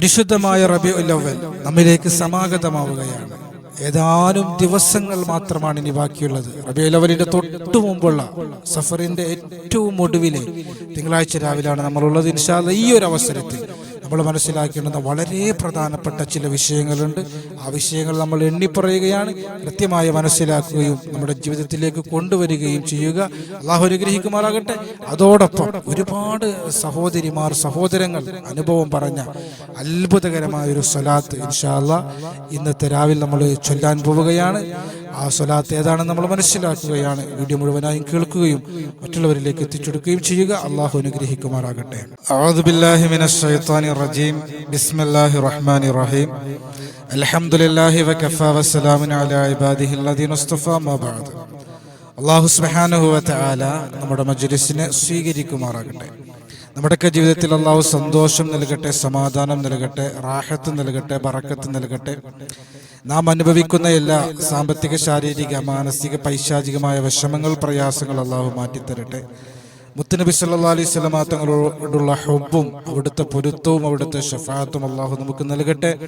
പരിശുദ്ധമായ റബി ഉല്ലവൽ നമ്മിലേക്ക് സമാഗതമാവുകയാണ്. ഏതാനും ദിവസങ്ങൾ മാത്രമാണ് ഇനി ബാക്കിയുള്ളത്. റബി ഉല്ലവലിന്റെ തൊട്ടു മുമ്പുള്ള സഫറിന്റെ ഏറ്റവും ഒടുവിലെ തിങ്കളാഴ്ച രാവിലാണ് നമ്മളുള്ളത്. ഇൻഷാല്ല ഈ ഒരു അവസരത്തിൽ നമ്മൾ മനസ്സിലാക്കേണ്ടുന്ന വളരെ പ്രധാനപ്പെട്ട ചില വിഷയങ്ങളുണ്ട്. ആ വിഷയങ്ങൾ നമ്മൾ എണ്ണിപ്പറയുകയാണ് കൃത്യമായി മനസ്സിലാക്കുകയും നമ്മുടെ ജീവിതത്തിലേക്ക് കൊണ്ടുവരികയും ചെയ്യുക. അള്ളാഹു അനുഗ്രഹിക്കുമാറാകട്ടെ. അതോടൊപ്പം ഒരുപാട് സഹോദരിമാർ സഹോദരങ്ങൾ അനുഭവം പറഞ്ഞ അത്ഭുതകരമായ ഒരു സ്വലാത്ത് ഇൻഷാല്ല ഇന്നത്തെ രാവിലെ നമ്മൾ ചൊല്ലാൻ പോവുകയാണ്. ആ സ്വലാത്ത് ഏതാണെന്ന് നമ്മൾ മനസ്സിലാക്കുകയാണ്. വീഡിയോ മുഴുവനായും കേൾക്കുകയും മറ്റുള്ളവരിലേക്ക് എത്തിച്ചെടുക്കുകയും ചെയ്യുക. അള്ളാഹു അനുഗ്രഹിക്കുമാറാകട്ടെ. അള്ളാഹു സുബ്ഹാനഹു വ നമ്മുടെ മജ്ലിസിനെ സ്വീകരിക്കുമാറാകട്ടെ. നമ്മുടെയൊക്കെ ജീവിതത്തിൽ അള്ളാഹു സന്തോഷം നൽകട്ടെ സമാധാനം നൽകട്ടെ റാഹത്ത് നൽകട്ടെ ബറക്കത്ത് നൽകട്ടെ. നാം അനുഭവിക്കുന്ന എല്ലാ സാമ്പത്തിക ശാരീരിക മാനസിക പൈശാചികമായ വിഷമങ്ങൾ പ്രയാസങ്ങൾ അള്ളാഹു മാറ്റിത്തരട്ടെ. മുത്തനബി സല്ലാ അലൈഹി സ്വലമാ തങ്ങളോടുള്ള ഹൊബും അവിടുത്തെ പൊരുത്തവും അവിടുത്തെ ഷഫാത്തും അള്ളാഹു നമുക്ക് നൽകട്ടെ.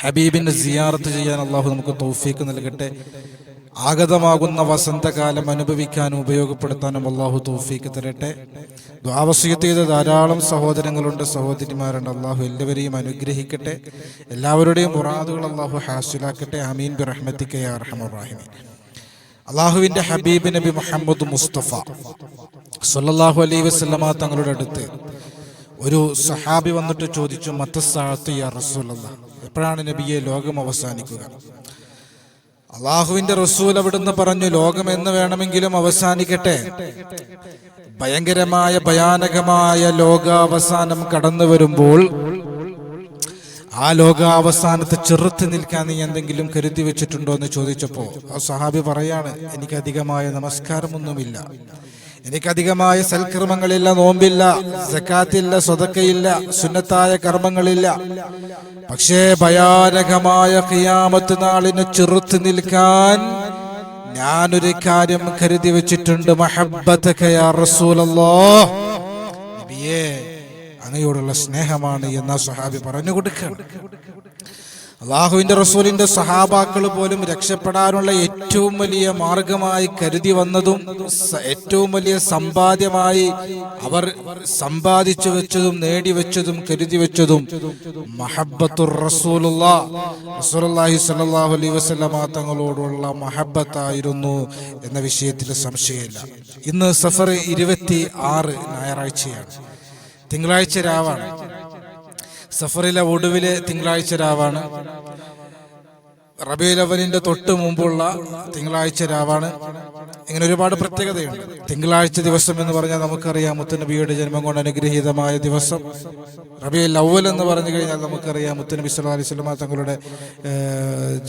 ഹബീബിന്റെ സിയാറത്ത് ചെയ്യാൻ അള്ളാഹു നമുക്ക് തൗഫീക്ക് നൽകട്ടെ. ആഗതമാകുന്ന വസന്തകാലം അനുഭവിക്കാനും ഉപയോഗപ്പെടുത്താനും അള്ളാഹു തോഫീക്ക് തരട്ടെ. ദ്വാവസ്യത്ത് ധാരാളം സഹോദരങ്ങളുണ്ട് സഹോദരിമാരുണ്ട്. അള്ളാഹു എല്ലാവരെയും അനുഗ്രഹിക്കട്ടെ. എല്ലാവരുടെയും മുറാദുകൾ അള്ളാഹു ഹാസിലാക്കട്ടെ. അമീൻ ബി റഹ്മത്തിക്ക് അർഹമുറാഹിമി ഹബീബ് നബി മുഹമ്മദ് മുസ്തഫ സല്ലല്ലാഹു അലൈ വസല്ലമ തങ്ങളുടെ അടുത്ത് ഒരു സഹാബി വന്നിട്ട് ചോദിച്ചു മത്തസാഴത്ത് യാ റസൂലല്ല എപ്പോഴാണ് നബിയെ ലോകം അവസാനിക്കുക? അള്ളാഹുവിന്റെ റസൂൽ അവിടുന്ന് പറഞ്ഞു ലോകം എന്ന് വേണമെങ്കിലും അവസാനിക്കട്ടെ. ഭയങ്കരമായ ഭയാനകമായ ലോകാവസാനം കടന്നു വരുമ്പോൾ ആ ലോകാവസാനത്ത് ചെറുത്ത് നിൽക്കാൻ നീ എന്തെങ്കിലും കരുതി വെച്ചിട്ടുണ്ടോ എന്ന് ചോദിച്ചപ്പോ ആ സഹാബി പറയാണ് എനിക്ക് അധികമായ നമസ്കാരമൊന്നുമില്ല. എനിക്കധികമായ സൽക്കർമ്മങ്ങളില്ല നോമ്പില്ല സക്കാത്തില്ല സ്വതക്കയില്ല സുന്നത്തായ കർമ്മങ്ങളില്ല. പക്ഷേ ഭയാനകമായ കിയാമത്ത് നാളിന് ചെറുത്ത് നിൽക്കാൻ ഞാനൊരു കാര്യം കരുതി വെച്ചിട്ടുണ്ട്. അങ്ങയോടുള്ള സ്നേഹമാണ് എന്ന സഹാബി പറഞ്ഞു കൊടുക്കണം അള്ളാഹുവിന്റെ റസൂലിന്റെ സഹാബാക്കൾ പോലും രക്ഷപ്പെടാനുള്ള ഏറ്റവും വലിയ മാർഗമായി കരുതി വന്നതും ഏറ്റവും വലിയ സമ്പാദ്യമായി അവർ സമ്പാദിച്ചു വെച്ചതും നേടി വെച്ചതും കരുതി വെച്ചതും റസൂലുള്ള. റസൂലുള്ളാഹി സലാഹു അലൈ വസല്ലമ തങ്ങളോടുള്ള മഹബത്തായിരുന്നു എന്ന വിഷയത്തിൽ സംശയമില്ല. ഇന്ന് സഫർ ഇരുപത്തി ആറ് ഞായറാഴ്ചയാണ്. തിങ്കളാഴ്ച രാവാണ്. സഫറിലെ ഒടുവിലെ തിങ്കളാഴ്ച രാവാണ്. റബിയുലവലിന്റെ തൊട്ട് മുമ്പുള്ള തിങ്കളാഴ്ച രാവാണ്. ഇങ്ങനെ ഒരുപാട് പ്രത്യേകതയുണ്ട്. തിങ്കളാഴ്ച ദിവസം എന്ന് പറഞ്ഞാൽ നമുക്കറിയാം മുത്തനബിയുടെ ജന്മം കൊണ്ട് അനുഗ്രഹീതമായ ദിവസം. റബിയുൽ അവൽ എന്ന് പറഞ്ഞു കഴിഞ്ഞാൽ നമുക്കറിയാം മുത്തനബി സല്ലല്ലാഹു അലൈഹി വസല്ലമ തങ്ങളുടെ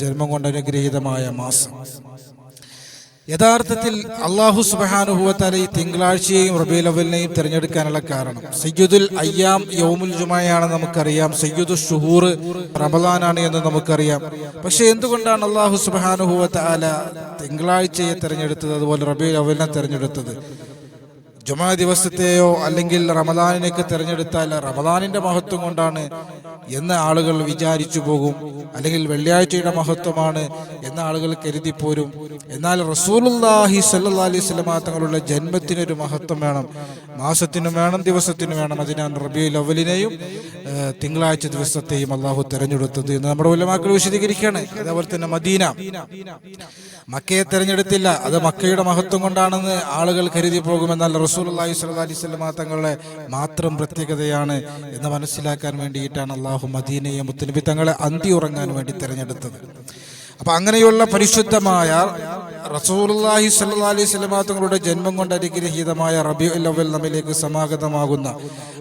ജന്മം കൊണ്ട് അനുഗ്രഹീതമായ മാസം. യഥാർത്ഥത്തിൽ അള്ളാഹു സുബാനുഭവത്താലെ ഈ തിങ്കളാഴ്ചയെയും റബീലവലിനെയും തിരഞ്ഞെടുക്കാനുള്ള കാരണം. സയ്യുദുൽ അയ്യാം യൗമുൽ ജുമയാണ് നമുക്കറിയാം. സയ്യുദു ഷുഹൂർ റബലാനാണ് എന്ന് നമുക്കറിയാം. പക്ഷെ എന്തുകൊണ്ടാണ് അള്ളാഹു സുബാനുഭവത്താല തിങ്കളാഴ്ചയെ തിരഞ്ഞെടുത്തത് അതുപോലെ റബീൽ അവലിനെ തിരഞ്ഞെടുത്തത്? ജുമാ ദിവസത്തെയോ അല്ലെങ്കിൽ റമദാനിനേക്ക് തിരഞ്ഞെടുത്താൽ റമദാനിന്റെ മഹത്വം കൊണ്ടാണ് എന്ന് ആളുകൾ വിചാരിച്ചു പോകും. അല്ലെങ്കിൽ വെള്ളിയാഴ്ചയുടെ മഹത്വമാണ് എന്ന ആളുകൾ കരുതിപ്പോരും എന്നാൽ റസൂലുല്ലാഹി സല്ലാ അലൈഹി സ്വലമാ തങ്ങളുടെ ജന്മത്തിനൊരു മഹത്വം വേണം. മാസത്തിനും വേണം ദിവസത്തിനും വേണം. അതിനാൽ റബിയുൽ അവലിനെയും തിങ്കളാഴ്ച ദിവസത്തെയും അള്ളാഹു തെരഞ്ഞെടുത്തത് എന്ന് നമ്മുടെ ഉലമാക്കൾ വിശദീകരിക്കുകയാണ്. അതേപോലെ തന്നെ മദീന. മക്കയെ തെരഞ്ഞെടുത്തില്ല. അത് മക്കയുടെ മഹത്വം കൊണ്ടാണെന്ന് ആളുകൾ കരുതി പോകുമെന്നാൽ അലൈഹി വസല്ലമ തങ്ങളുടെ മാത്രം പ്രത്യേകതയാണ് എന്ന് മനസ്സിലാക്കാൻ വേണ്ടിയിട്ടാണ് അള്ളാഹു മദീനയെ മുത്തനബി തങ്ങളെ അന്തി ഉറങ്ങാൻ വേണ്ടി തിരഞ്ഞെടുത്തത്. അപ്പൊ അങ്ങനെയുള്ള പരിശുദ്ധമായ അലൈഹി വസല്ലമ തങ്ങളുടെ ജന്മം കൊണ്ട് അനുഗ്രഹീതമായ റബീഉൽ ലവൽ നമ്മിലേക്ക് സമാഗതമാകുന്ന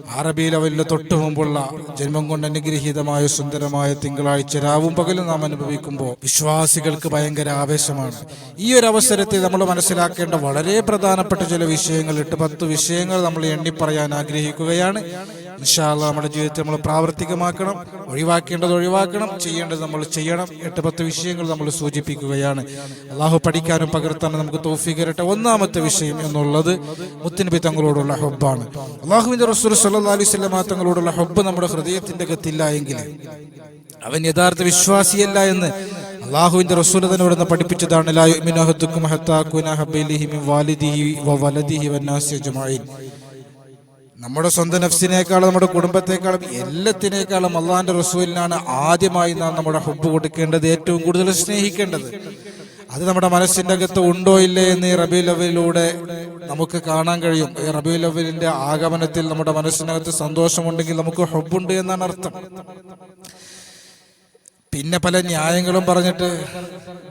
ആ റബീഉൽ തൊട്ട് തൊട്ടു മുമ്പുള്ള ജന്മം കൊണ്ട് അനുഗ്രഹീതമായ സുന്ദരമായ തിങ്കളാഴ്ച രാവും പകലും നാം അനുഭവിക്കുമ്പോൾ വിശ്വാസികൾക്ക് ഭയങ്കര ആവേശമാണ്. ഈ ഒരു അവസരത്തിൽ നമ്മൾ മനസ്സിലാക്കേണ്ട വളരെ പ്രധാനപ്പെട്ട ചില വിഷയങ്ങൾ എട്ട് പത്ത് വിഷയങ്ങൾ നമ്മൾ എണ്ണിപ്പറയാൻ ആഗ്രഹിക്കുകയാണ്. ഇൻഷാല്ല നമ്മുടെ ജീവിതത്തെ നമ്മൾ പ്രാവർത്തികമാക്കണം ഒഴിവാക്കേണ്ടത് ഒഴിവാക്കണം ചെയ്യേണ്ടത് നമ്മൾ ചെയ്യണം. എട്ട് പത്ത് വിഷയങ്ങൾ നമ്മൾ സൂചിപ്പിക്കുകയാണ്. അള്ളാഹു പഠിക്കാനും പകർത്താനും നമുക്ക് തോഫിക്കരട്ടെ ഒന്നാമത്തെ വിഷയം എന്നുള്ളത് മുത്തനബി തങ്ങളോടുള്ള ഹബ്ബാണ്. അള്ളാഹുവിന്റെ റസൂൽ സല്ലാ അലൈഹി തങ്ങളോടുള്ള ഹബ്ബ് നമ്മുടെ ഹൃദയത്തിന്റെ അകത്തില്ല എങ്കിൽ അവൻ യഥാർത്ഥ വിശ്വാസിയല്ല എന്ന് അള്ളാഹുവിന്റെ റസൂൽ പഠിപ്പിച്ചതാണ് ലാ ഹത്താ വാലിദിഹി വവലദിഹി വന്നാസി നമ്മുടെ സ്വന്തം നഫ്സിനേക്കാളും നമ്മുടെ കുടുംബത്തെക്കാളും എല്ലാത്തിനേക്കാളും അള്ളാഹിന്റെ റസൂലിനാണ് ആദ്യമായി നാം നമ്മുടെ ഹുബ് കൊടുക്കേണ്ടത് ഏറ്റവും കൂടുതൽ സ്നേഹിക്കേണ്ടത്. അത് നമ്മുടെ മനസ്സിന്റെ അകത്ത് ഉണ്ടോ ഇല്ലേ എന്ന് ഈ റബി ലവലിലൂടെ നമുക്ക് കാണാൻ കഴിയും. ഈ റബി ലവലിന്റെ ആഗമനത്തിൽ നമ്മുടെ മനസ്സിനകത്ത് സന്തോഷമുണ്ടെങ്കിൽ നമുക്ക് ഹുബുണ്ട് എന്നാണ് അർത്ഥം. പിന്നെ പല ന്യായങ്ങളും പറഞ്ഞിട്ട്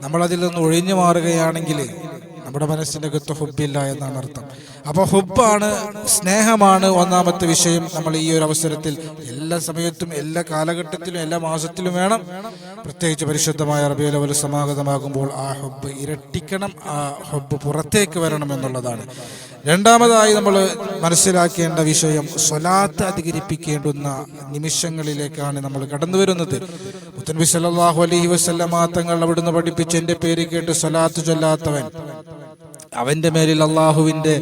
നമ്മളതിൽ നിന്ന് ഒഴിഞ്ഞു മാറുകയാണെങ്കിൽ നമ്മുടെ മനസ്സിന്റെ അകത്ത് ഹുബില്ല എന്നാണ് അർത്ഥം. അപ്പോൾ ഹുബാണ് സ്നേഹമാണ് ഒന്നാമത്തെ വിഷയം നമ്മൾ ഈ ഒരു അവസരത്തിൽ എല്ലാ സമയത്തും എല്ലാ കാലഘട്ടത്തിലും എല്ലാ മാസത്തിലും വേണം. പ്രത്യേകിച്ച് പരിശുദ്ധമായ റബിയുൽ അവൽ സമാഗതമാകുമ്പോൾ ആ ഹുബ് ഇരട്ടിക്കണം ആ ഹുബ് പുറത്തേക്ക് വരണം എന്നുള്ളതാണ്. രണ്ടാമതായി നമ്മൾ മനസ്സിലാക്കേണ്ട വിഷയം സ്വലാത്ത് അധികരിപ്പിക്കേണ്ടുന്ന നിമിഷങ്ങളിലേക്കാണ് നമ്മൾ കടന്നു വരുന്നത്. മുത്തൻബി സല്ലാഹു അലൈഹി വസല്ലമ തങ്ങൾ അവിടുന്ന് പഠിപ്പിച്ച് എന്റെ പേര് കേട്ട് സ്വലാത്ത് ചൊല്ലാത്തവൻ. അവന്റെ മേലിൽ അള്ളാഹുവിന്റെ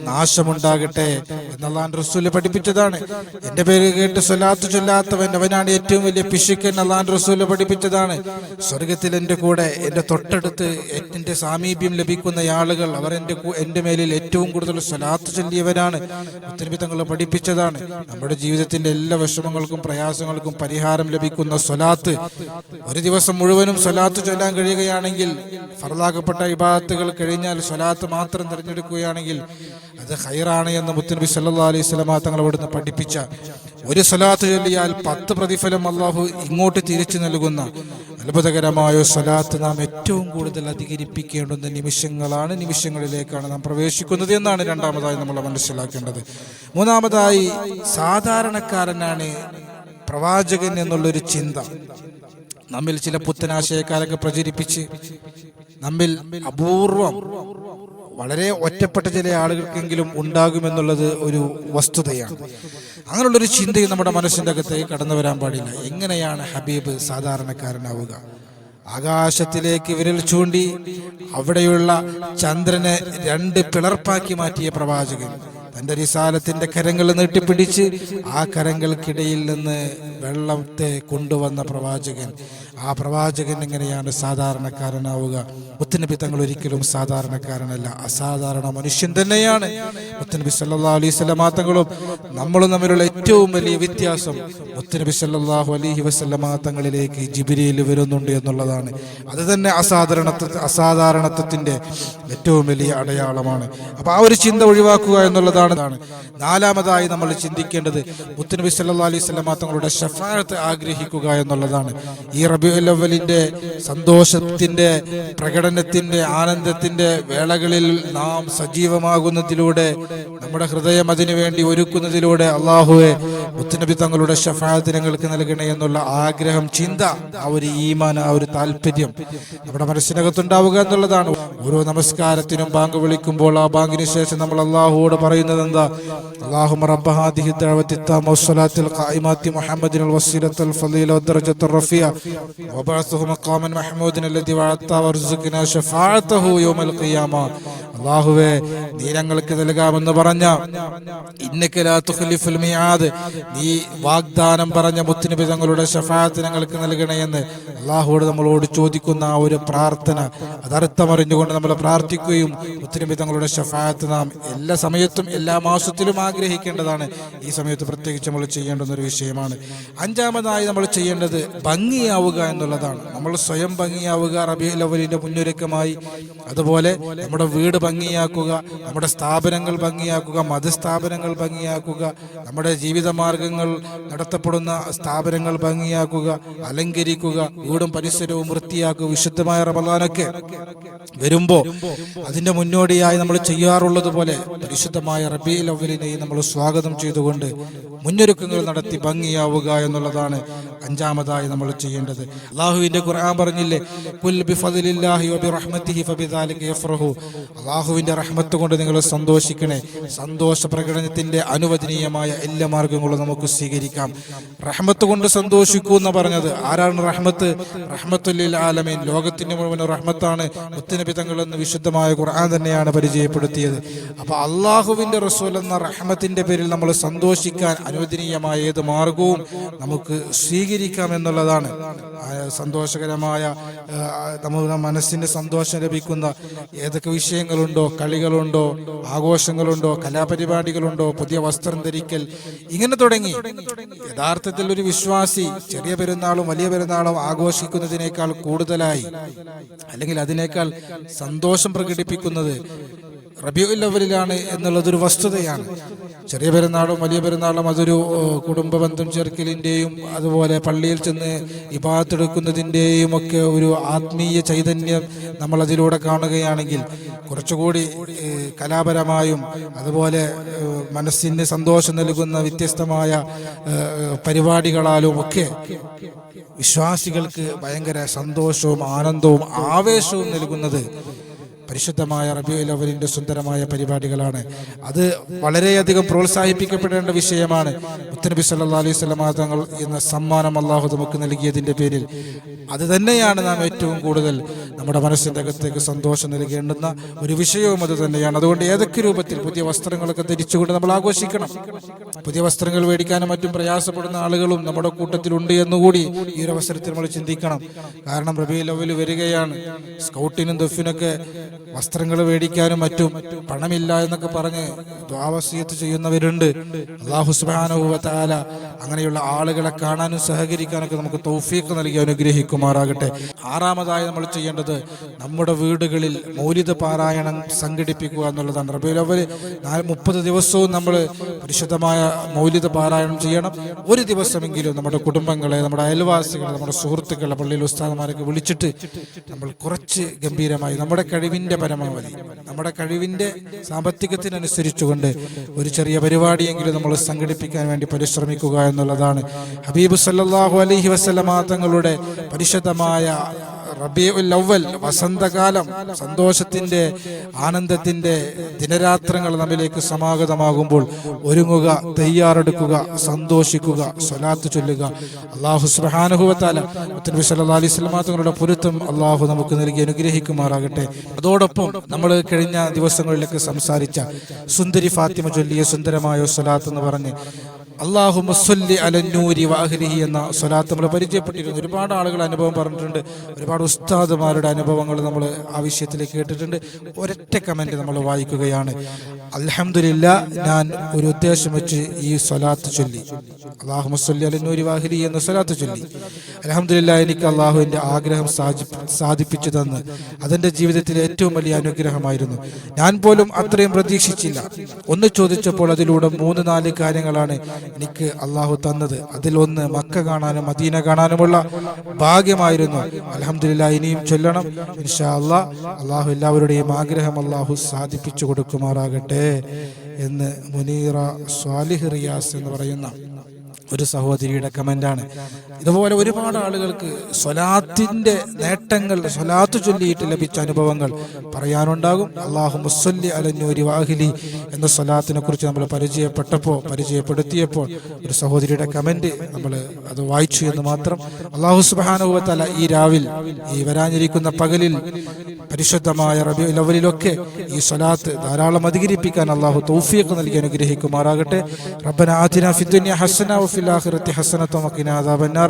നാശമുണ്ടാകട്ടെ. എന്നല്ലാൻ റസൂൽ പഠിപ്പിച്ചതാണ്. എന്റെ പേര് കേട്ട് സ്വലാത്ത് ചൊല്ലാത്തവൻ അവനാണ് ഏറ്റവും വലിയ പിശുക്കൻ അള്ളാൻ റസൂൽ പഠിപ്പിച്ചതാണ്. സ്വർഗത്തിൽ എന്റെ കൂടെ എന്റെ തൊട്ടടുത്ത് എന്റെ സാമീപ്യം ലഭിക്കുന്ന ആളുകൾ അവർ എന്റെ എന്റെ മേലിൽ ഏറ്റവും കൂടുതൽ സ്വലാത്ത് ചൊല്ലിയവരാണ്. ഒത്തിരി തങ്ങൾ പഠിപ്പിച്ചതാണ്. നമ്മുടെ ജീവിതത്തിന്റെ എല്ലാ വിഷമങ്ങൾക്കും പ്രയാസങ്ങൾക്കും പരിഹാരം ലഭിക്കുന്ന സ്വലാത്ത്. ഒരു ദിവസം മുഴുവനും സ്വലാത്ത് ചൊല്ലാൻ കഴിയുകയാണെങ്കിൽ ഫറലാക്കപ്പെട്ട വിഭാഗത്തുകൾ കഴിഞ്ഞാൽ സ്വലാത്ത് മാത്രം തിരഞ്ഞെടുക്കുകയാണെങ്കിൽ അത് ഹൈറാണ് എന്ന് മുത്തനബി സല്ലാ അലൈഹി സ്വലമാ തങ്ങൾ അവിടുന്ന് പഠിപ്പിച്ച ഒരു സ്വലാത്ത് ചൊല്ലിയാൽ പത്ത് പ്രതിഫലം അള്ളാഹു ഇങ്ങോട്ട് തിരിച്ചു നൽകുന്ന അത്ഭുതകരമായ സ്വലാത്ത് നാം ഏറ്റവും കൂടുതൽ അധികരിപ്പിക്കേണ്ടുന്ന നിമിഷങ്ങളാണ് നിമിഷങ്ങളിലേക്കാണ് നാം പ്രവേശിക്കുന്നത് എന്നാണ് രണ്ടാമതായി നമ്മൾ മനസ്സിലാക്കേണ്ടത്. മൂന്നാമതായി സാധാരണക്കാരനാണ് പ്രവാചകൻ എന്നുള്ളൊരു ചിന്ത. നമ്മിൽ ചില പുത്തനാശയക്കാരൊക്കെ പ്രചരിപ്പിച്ച് നമ്മിൽ അപൂർവം വളരെ ഒറ്റപ്പെട്ട ചില ആളുകൾക്കെങ്കിലും ഉണ്ടാകുമെന്നുള്ളത് ഒരു വസ്തുതയാണ്. അങ്ങനെയുള്ളൊരു ചിന്തയും നമ്മുടെ മനസ്സിന്റെ അകത്തേക്ക് കടന്നു വരാൻ പാടില്ല. എങ്ങനെയാണ് ഹബീബ് സാധാരണക്കാരനാവുക? ആകാശത്തിലേക്ക് വിരൽ ചൂണ്ടി അവിടെയുള്ള ചന്ദ്രനെ രണ്ട് പിളർപ്പാക്കി മാറ്റിയ പ്രവാചകൻ. തന്റെ റിസാലത്തിന്റെ കരങ്ങൾ നീട്ടിപ്പിടിച്ച് ആ കരങ്ങൾക്കിടയിൽ നിന്ന് വെള്ളത്തെ കൊണ്ടുവന്ന പ്രവാചകൻ. ആ പ്രവാചകൻ എങ്ങനെയാണ് സാധാരണക്കാരനാവുക? മുത്തനബി തങ്ങൾ ഒരിക്കലും സാധാരണക്കാരനല്ല അസാധാരണ മനുഷ്യൻ തന്നെയാണ്. മുത്തനബി സല്ലാ അലൈഹി സ്വലമാ തങ്ങളും നമ്മളും തമ്മിലുള്ള ഏറ്റവും വലിയ വ്യത്യാസം മുത്തനബി സല്ലാഹു അലൈഹി വസ്ലമാ തങ്ങളിലേക്ക് ജിബിരിയിൽ വരുന്നുണ്ട് എന്നുള്ളതാണ്. അത് തന്നെ അസാധാരണത്വ അസാധാരണത്വത്തിന്റെ ഏറ്റവും വലിയ അടയാളമാണ്. അപ്പൊ ആ ഒരു ചിന്ത ഒഴിവാക്കുക എന്നുള്ളതാണ് നാലാമതായി നമ്മൾ ചിന്തിക്കേണ്ടത് മുത്തനബി സല്ലാ അലൈഹി സ്വലമ തങ്ങളുടെ ഷഫാഴത്ത് ആഗ്രഹിക്കുക എന്നുള്ളതാണ്. ഈ റബിഉൽ അവലിന്റെ സന്തോഷത്തിന്റെ പ്രകടനത്തിന്റെ ആനന്ദത്തിന്റെ വേളകളിൽ നാം സജീവമാകുന്നതിലൂടെ നമ്മുടെ ഹൃദയം അതിനുവേണ്ടി ഒരുക്കുന്നതിലൂടെ അള്ളാഹുവെ മുത്തനബി തങ്ങളുടെ ഷഫാഴത്ത് ഞങ്ങൾക്ക് നൽകണേ എന്നുള്ള ആഗ്രഹം ചിന്ത ആ ഒരു ഈമാൻ ആ ഒരു താല്പര്യം നമ്മുടെ മനസ്സിനകത്തുണ്ടാവുക എന്നുള്ളതാണ്. ഓരോ നമസ്കാരത്തിനും ബാങ്ക് വിളിക്കുമ്പോൾ ആ ബാങ്കിന് ശേഷം നമ്മൾ അള്ളാഹുവോട് പറയുന്നത് എന്താ അള്ളാഹു റബ്ബഹാദിഹി ദഅവത്തി التامة والصلاة القائمة محمد الوسيلة الفضيلة والدرجة الرفيعة وبعثه مقاما محمودا الذي وعدته وارزقنا شفاعته يوم القيامة അള്ളാഹുവെ നീ ഞങ്ങൾക്ക് നൽകാമെന്ന് പറഞ്ഞ ഇന്നക്കലാത്തുഖലിഫുൽ മിയാദ്. നീ വാഗ്ദാനം പറഞ്ഞ മുത്തുനബി തങ്ങളുടെ ഷഫാത്ത് ഞങ്ങൾക്ക് നൽകണമെന്ന് അള്ളാഹുവോട് നമ്മളോട് ചോദിക്കുന്ന ആ ഒരു പ്രാർത്ഥന അതർത്ഥമറിഞ്ഞുകൊണ്ട് നമ്മൾ പ്രാർത്ഥിക്കുകയും മുത്തുനബി തങ്ങളുടെ ഷഫാത്ത് നാം എല്ലാ സമയത്തും എല്ലാ മാസത്തിലും ആഗ്രഹിക്കേണ്ടതാണ്. ഈ സമയത്ത് പ്രത്യേകിച്ച് നമ്മൾ ചെയ്യേണ്ടുന്ന ഒരു വിഷയമാണ്. അഞ്ചാമതായി നമ്മൾ ചെയ്യേണ്ടത് ഭംഗിയാവുക എന്നുള്ളതാണ്. നമ്മൾ സ്വയം ഭംഗിയാവുക റബി ലവലിന്റെ മുന്നൊരുക്കമായി. അതുപോലെ നമ്മുടെ വീട് ഭംഗിയാക്കുക നമ്മുടെ സ്ഥാപനങ്ങൾ ഭംഗിയാക്കുക മതസ്ഥാപനങ്ങൾ ഭംഗിയാക്കുക നമ്മുടെ ജീവിത മാർഗങ്ങൾ നടത്തപ്പെടുന്ന സ്ഥാപനങ്ങൾ ഭംഗിയാക്കുക അലങ്കരിക്കുക വീടും പരിസരവും വൃത്തിയാക്കുക വിശുദ്ധമായ റമദാനൊക്കെ വരുമ്പോ അതിന്റെ മുന്നോടിയായി നമ്മൾ ചെയ്യാറുള്ളത് പോലെ പരിശുദ്ധമായ റബി ലവലിനെയും നമ്മൾ സ്വാഗതം ചെയ്തുകൊണ്ട് മുന്നൊരുക്കങ്ങൾ നടത്തി ഭംഗിയാവുക എന്നുള്ളതാണ് അഞ്ചാമതായി നമ്മൾ ചെയ്യേണ്ടത്. അള്ളാഹുവിന്റെ ഖുർആൻ പറഞ്ഞില്ലേ കുൽ ബിഫദ്ലില്ലാഹി വബിറഹ്മതിഹി ഫബിദാലിക യഫ്റഹു. അള്ളാഹുവിന്റെ റഹ്മത്ത് കൊണ്ട് നിങ്ങൾ സന്തോഷിക്കണേ. സന്തോഷ പ്രകടനത്തിന്റെ അനുവദനീയമായ എല്ലാ മാർഗങ്ങളും നമുക്ക് സ്വീകരിക്കാം. റഹ്മത്ത് കൊണ്ട് സന്തോഷിക്കൂ എന്ന് പറഞ്ഞത്. ആരാണ് റഹ്മത്ത്? റഹ്മത്തുല്ലിൽ ആലമീൻ. ലോകത്തിന്റെ മുഴുവൻ റഹ്മത്താണ്. മുത്തനബിതങ്ങൾ എന്ന് വിശുദ്ധമായ ഖുർആൻ തന്നെയാണ് പരിചയപ്പെടുത്തിയത്. അപ്പൊ അള്ളാഹുവിന്റെ റസൂൽ എന്ന റഹ്മത്തിന്റെ പേരിൽ നമ്മൾ സന്തോഷിക്കാൻ അനുവദനീയമായ ഏത് മാർഗവും നമുക്ക് സ്വീകരിക്കാം എന്നുള്ളതാണ്. സന്തോഷകരമായ നമ്മുടെ മനസ്സിന് സന്തോഷം ലഭിക്കുന്ന ഏതൊക്കെ വിഷയങ്ങളുണ്ടോ കളികളുണ്ടോ ആഘോഷങ്ങളുണ്ടോ കലാപരിപാടികളുണ്ടോ പുതിയ വസ്ത്രം ധരിക്കൽ ഇങ്ങനെ തുടങ്ങി. യഥാർത്ഥത്തിൽ ഒരു വിശ്വാസി ചെറിയ പെരുന്നാളും വലിയ പെരുന്നാളും ആഘോഷിക്കുന്നതിനേക്കാൾ കൂടുതലായി അല്ലെങ്കിൽ അതിനേക്കാൾ സന്തോഷം പ്രകടിപ്പിക്കുന്നത് റബിയുൽ അവലിലാണ് എന്നുള്ളതൊരു വസ്തുതയാണ്. ചെറിയ പെരുന്നാളും വലിയ പെരുന്നാളും അതൊരു കുടുംബ ബന്ധം ചേർക്കലിന്റെയും അതുപോലെ പള്ളിയിൽ ചെന്ന് ഇപാത്തെടുക്കുന്നതിന്റെയും ഒക്കെ ഒരു ആത്മീയ ചൈതന്യം നമ്മൾ അതിലൂടെ കാണുകയാണെങ്കിൽ കുറച്ചുകൂടി കലാപരമായും അതുപോലെ മനസ്സിന് സന്തോഷം നൽകുന്ന വ്യത്യസ്തമായ പരിപാടികളാലും ഒക്കെ വിശ്വാസികൾക്ക് ഭയങ്കര സന്തോഷവും ആനന്ദവും ആവേശവും നൽകുന്നത് പരിശുദ്ധമായ റബിയുൽ അവലിന്റെ സുന്ദരമായ പരിപാടികളാണ്. അത് വളരെയധികം പ്രോത്സാഹിപ്പിക്കപ്പെടേണ്ട വിഷയമാണ്. മുത്തനബി സല്ലാ അലൈഹി സ്വലമാ തങ്ങൾ എന്ന സമ്മാനം അള്ളാഹു നമുക്ക് നൽകിയതിന്റെ പേരിൽ. അത് തന്നെയാണ് നാം ഏറ്റവും കൂടുതൽ നമ്മുടെ മനസ്സിന്റെ അകത്തേക്ക് സന്തോഷം നൽകേണ്ടുന്ന ഒരു വിഷയവും അത് തന്നെയാണ്. അതുകൊണ്ട് ഏതൊക്കെ രൂപത്തിൽ പുതിയ വസ്ത്രങ്ങളൊക്കെ ധരിച്ചുകൊണ്ട് നമ്മൾ ആഘോഷിക്കണം? പുതിയ വസ്ത്രങ്ങൾ മേടിക്കാനും മറ്റും പ്രയാസപ്പെടുന്ന ആളുകളും നമ്മുടെ കൂട്ടത്തിലുണ്ട് എന്നുകൂടി ഈ ഒരു അവസരത്തിൽ നമ്മൾ ചിന്തിക്കണം. കാരണം റബി ലവൽ വരികയാണ്. സ്കൗട്ടിനും ദഫിനൊക്കെ വസ്ത്രങ്ങൾ മേടിക്കാനും മറ്റും പണമില്ല എന്നൊക്കെ പറഞ്ഞ് ദ്വാവസീയത്ത് ചെയ്യുന്നവരുണ്ട്. അള്ളാഹു സുബാനുഭവത്താല അങ്ങനെയുള്ള ആളുകളെ കാണാനും സഹകരിക്കാനൊക്കെ നമുക്ക് തൗഫീഖ് നൽകി അനുഗ്രഹിക്കുമാറാകട്ടെ. ആറാമതായി നമ്മൾ ചെയ്യേണ്ടത് നമ്മുടെ വീടുകളിൽ മൗലിത പാരായണം സംഘടിപ്പിക്കുക എന്നുള്ളതാണ്. റബി ലവൽ മുപ്പത് ദിവസവും നമ്മൾ പരിശുദ്ധമായ മൗലിത പാരായണം ചെയ്യണം. ഒരു ദിവസമെങ്കിലും നമ്മുടെ കുടുംബങ്ങളെ നമ്മുടെ അയൽവാസികളെ നമ്മുടെ സുഹൃത്തുക്കളെ പള്ളിയിൽ ഉസ്താദന്മാരൊക്കെ വിളിച്ചിട്ട് നമ്മൾ കുറച്ച് ഗംഭീരമായി നമ്മുടെ കഴിവിന്റെ പരമാവധി നമ്മുടെ കഴിവിന്റെ സാമ്പത്തികത്തിനനുസരിച്ചുകൊണ്ട് ഒരു ചെറിയ പരിപാടിയെങ്കിലും നമ്മൾ സംഘടിപ്പിക്കാൻ വേണ്ടി പരിശ്രമിക്കുക എന്നുള്ളതാണ്. ഹബീബ് സല്ലാഹു അലഹി വസല്ലമ തങ്ങളുടെ പരിശുദ്ധമായ റബീഉൽ വസന്തകാലം സന്തോഷത്തിന്റെ ആനന്ദത്തിന്റെ ദിനരാത്രങ്ങൾ നമ്മിലേക്ക് സമാഗതമാകുമ്പോൾ ഒരുങ്ങുക തയ്യാറെടുക്കുക സന്തോഷിക്കുക സ്വലാത്ത് ചൊല്ലുക. അള്ളാഹു സുബാനുഭവത്താല മുത്തനബി സല്ലാ അലൈഹി സ്വലമാ തങ്ങളുടെ പൊരുത്തം അള്ളാഹു നമുക്ക് നൽകി അനുഗ്രഹിക്കുമാറാകട്ടെ. അതോടൊപ്പം നമ്മൾ കഴിഞ്ഞ ദിവസങ്ങളിലേക്ക് സംസാരിച്ച സുന്ദരി ഫാത്തിമ ചൊല്ലിയ സുന്ദരമായ സ്വലാത്ത് എന്ന് പറഞ്ഞ് അള്ളാഹു മുസ്ല്ലി അലന്നൂരി വാഹലിഹി എന്ന സ്വലാത്ത് നമ്മൾ പരിചയപ്പെട്ടിരുന്നു. ഒരുപാട് ആളുകൾ അനുഭവം പറഞ്ഞിട്ടുണ്ട്. ഒരുപാട് ഉസ്താദുമാരുടെ അനുഭവങ്ങൾ നമ്മൾ ആവശ്യത്തിൽ കേട്ടിട്ടുണ്ട്. ഒരൊറ്റ കമന്റ് നമ്മൾ വായിക്കുകയാണ്. അൽഹംദുലില്ല ഞാൻ ഒരു ഉദ്ദേശം വെച്ച് ഈ സ്വലാത്ത് ചൊല്ലി. അള്ളാഹു മുസ്ല്ലി അലന്നൂരി വാഹിലി എന്ന സ്വലാത്ത് ചൊല്ലി. അലഹമില്ല എനിക്ക് അള്ളാഹുവിന്റെ ആഗ്രഹം സാധി സാധിപ്പിച്ചു തന്ന് അതെന്റെ ജീവിതത്തിലെ ഏറ്റവും വലിയ അനുഗ്രഹമായിരുന്നു. ഞാൻ പോലും അത്രയും പ്രതീക്ഷിച്ചില്ല. ഒന്ന് ചോദിച്ചപ്പോൾ അതിലൂടെ മൂന്ന് നാല് കാര്യങ്ങളാണ് എനിക്ക് അള്ളാഹു തന്നത്. അതിൽ ഒന്ന് മക്ക കാണാനും മദീന കാണാനുമുള്ള ഭാഗ്യമായിരുന്നു. അലഹമില്ല ഇനിയും ചൊല്ലണം. ഇൻഷാ അള്ളാഹ് അള്ളാഹു എല്ലാവരുടെയും ആഗ്രഹം അള്ളാഹു സാധിപ്പിച്ചു കൊടുക്കുമാറാകട്ടെ. എന്ന് മുനീറ സ്വാലിഹ് റിയാസ് എന്ന് പറയുന്ന ഒരു സഹോദരിയുടെ കമന്റാണ് ഇതുപോലെ ഒരുപാട് ആളുകൾക്ക് സ്വലാത്തിന്റെ നേട്ടങ്ങൾ സ്വലാത്ത് ചൊല്ലിയിട്ട് ലഭിച്ച അനുഭവങ്ങൾ പറയാനുണ്ടാകും. അള്ളാഹു മുസ്ല്ലി അലന്നൂരി വാഹിലി എന്ന സ്വലാത്തിനെ കുറിച്ച് നമ്മൾ പരിചയപ്പെട്ടപ്പോൾ പരിചയപ്പെടുത്തിയപ്പോൾ ഒരു സഹോദരിയുടെ കമന്റ് നമ്മൾ അത് വായിച്ചു എന്ന് മാത്രം. അള്ളാഹു സുബാനുഭവത്തല ഈ രാവിൽ ഈ വരാനിരിക്കുന്ന പകലിൽ പരിശുദ്ധമായ റബി ലവലിലൊക്കെ ഈ സ്വലാത്ത് ധാരാളം അധികരിപ്പിക്കാൻ അള്ളാഹു തൗഫീഖ് നൽകി അനുഗ്രഹിക്കുമാറാകട്ടെ. റബ്ബന ആദിന ഫിദ്ദുനിയ ഹസന വഫിൽ ആഖിറത്തി ഹസനത വഖിന അദാബന്നാർ.